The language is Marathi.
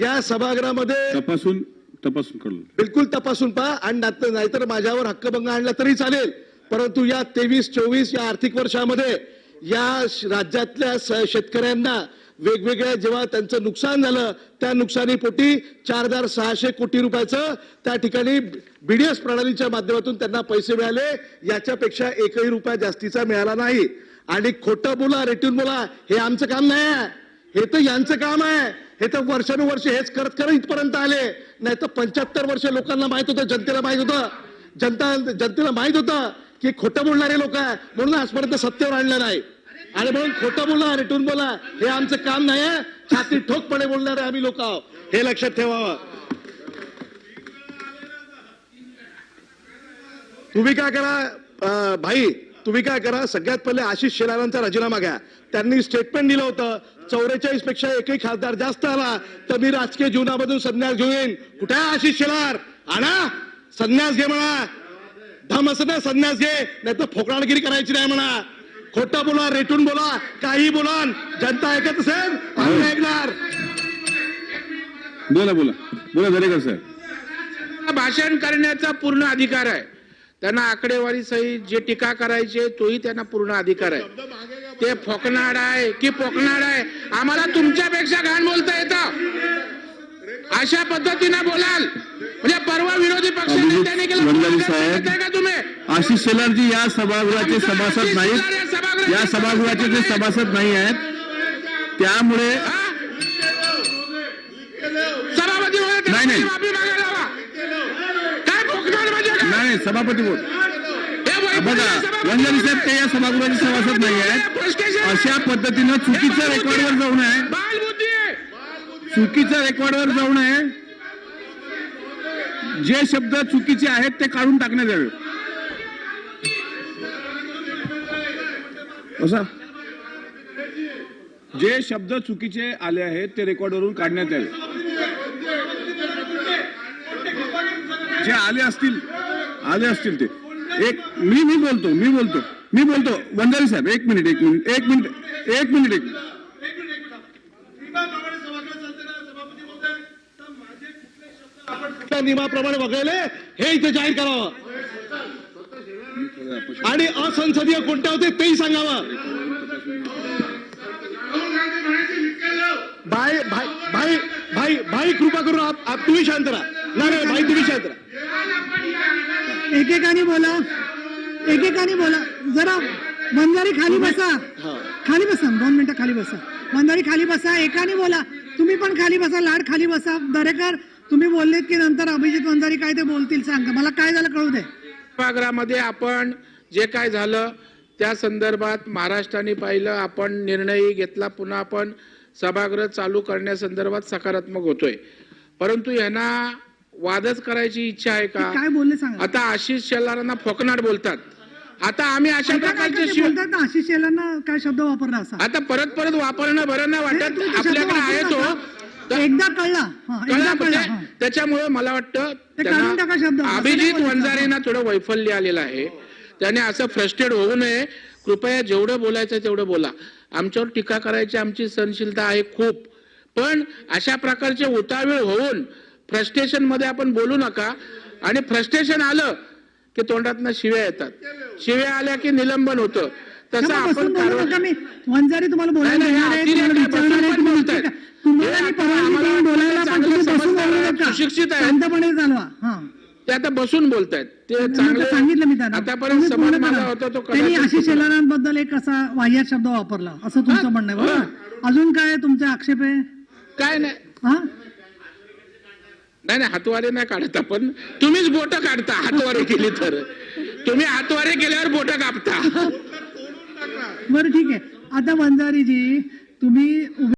या सभागृहामध्ये तपासून तपासून कळलं. बिलकुल तपासून पहा आणि नाहीतर माझ्यावर हक्कभंग आणला तरी चालेल. परंतु या तेवीस चोवीस या आर्थिक वर्षामध्ये या राज्यातल्या शेतकऱ्यांना वेगवेगळ्या जेव्हा त्यांचं नुकसान झालं त्या नुकसानीपोटी चार हजार सहाशे कोटी रुपयाचं त्या ठिकाणी बीडीएस प्रणालीच्या माध्यमातून त्यांना पैसे मिळाले. याच्यापेक्षा एकही रुपया जास्तीचा मिळाला नाही. आणि खोटं बोला रेटून बोला हे आमचं काम नाही आहे. हे तर यांचं काम आहे. हे तर वर्षानुवर्ष हेच करत करत इथपर्यंत आले. नाही तर पंच्याहत्तर वर्ष लोकांना माहीत होतं जनतेला माहीत होतं. जनता जनतेला माहीत होतं की खोटं बोलणारे लोक आहे. म्हणून आजपर्यंत सत्तेवर आणलं नाही. आणि म्हणून खोटं बोला रिटून बोला हे आमचं काम नाही आहे. छाती ठोकपणे बोलणारे आम्ही लोक आहोत. हे लक्षात ठेवावं. तुम्ही काय करा अं, भाई तुम्ही काय करा सगळ्यात पहिले आशिष शेलारांचा राजीनामा घ्या. त्यांनी स्टेटमेंट दिलं होतं चौवेचाळीसपेक्षा एकही खासदार जास्त आला तर मी राजकीय जीवनामधून संन्यास घेऊन कुठे आहे आशिष शेलार? आणा संन्यास घे म्हणा. धम असं ना संन्यास घे. नाही तर फोकडागिरी करायची नाही म्हणा. खोटं बोला रेटून बोला काही बोला जनता ऐकत असेल आम्ही ऐकणार. बोला बोला. बोला दरेकर साहेब. भाषण करण्याचा पूर्ण अधिकार आहे. त्यांना आकडेवारी सहित जे टीका करायचे तोही त्यांना पूर्ण अधिकार आहे. ते फोकनाड आहे की पोकनाड आहे आम्हाला तुमच्यापेक्षा घाण बोलता येतं. अशा पद्धतीने बोलाल. म्हणजे परवा विरोधी पक्ष नेत्याने केलं. का तुम्ही? आशिष शेलारजी या सभागृहाचे सभासद नाहीत. या सभागृहाचे ते सभासद नाही आहेत त्यामुळे हा? सभापती महोदय, नाही, नाही. माफी मागायला हवा. काय फोकनाड म्हणजे काय? नाही नाही, सभापती बोल. बघा सभापती साहेब ते या सभागृहाचे सभासद नाही आहेत. अशा पद्धतीनं चुकीच्या रेकॉर्डवर जाऊ नये. आहे चुकीच्या रेकॉर्डवर जाऊ नये. जे शब्द चुकीचे आहेत ते काढून टाकण्यात यावे. कसा जे शब्द चुकीचे आले आहेत ते रेकॉर्डवरून काढण्यात यावे. जे आले असतील आले असतील ते. एक मी मी बोलतो मी बोलतो मी बोलतो. वंजारी साहेब एक मिनिट एक मिनिट एक मिनिट एक मिनिट एक नियमाप्रमाणे वगळले हे इथे जाहीर करावं. आणि असंसदीय कोणत्या होते तेही सांगावं. भाई भाई भाई भाई भाई कृपा करून आप, आप तुम्ही शांत राहा. एकेकाने बोला. एकेकाने बोला. जरा वंजारी खाली बसा. हा. खाली बसा. दोन मिनिटं खाली बसा. वंजारी खाली बसा. एकाने बोला. तुम्ही पण खाली बसा. लाड खाली बसा. दरेकर तुम्ही बोललेत की नंतर अभिजित वंजारी काय ते बोलतील सांगा. मला काय झालं कळू दे. सभागृहामध्ये आपण जे काय झालं त्या संदर्भात महाराष्ट्राने पाहिलं आपण निर्णय घेतला पुन्हा आपण सभागृह चालू करण्यासंदर्भात सकारात्मक होतोय. परंतु यांना वादच करायची इच्छा आहे का? काय बोलले सांगा. आता आशिष शेलारांना फोकनाट बोलतात. आता आम्ही अशा प्रकारचे बोलतात ना आशिष शेलांना काय शब्द वापरला असा? आता परत परत वापरणं बरं नाही नाही, वाटत तुम्ही ते शब्द आपल्याकडे आहे तो. तर- एकदा कळला. हा, एकदा कळलं कळला म्हणजे हा. त्याच्यामुळे मला वाटतं ते काढून टाका शब्द. त्यांना असं अभिजित नाही बोलायचं. वंजारींना थोडं वैफल्य आलेलं आहे. त्याने असं फ्रस्ट्रेट होऊ नये. कृपया जेवढं बोलायचं तेवढं बोला. आमच्यावर टीका करायची आमची सहनशीलता आहे खूप. पण अशा प्रकारचे उतावीळ होऊन फ्रस्ट्रेशनमध्ये आपण बोलू नका. आणि फ्रस्ट्रेशन आलं की तोंडातनं शिव्या येतात. शिव्या आल्या की निलंबन होतं. तसं आपण वंजारी तुम्हाला बोलायला आहे, ते आता बसून बोलतायत. ते सांगितलं मी त्यांना. आतापर्यंत समाज पूर्ण माझा करा. होता तो त्यांनी कदाचित आशिष शेलारांबद्दल एक असा वाह्यात शब्द वापरला. असं तुमचं म्हणणं आहे अजून काय तुमचे आक्षेप आहे? काय नाही. हा? नाही नाही हातवारे नाही काढत आपण. तुम्हीच बोट काढता हातवारे केली तर. तुम्ही हातवारे केल्यावर बोट कापता. बरं ठीक आहे. आता वंजारीजी तुम्ही उभे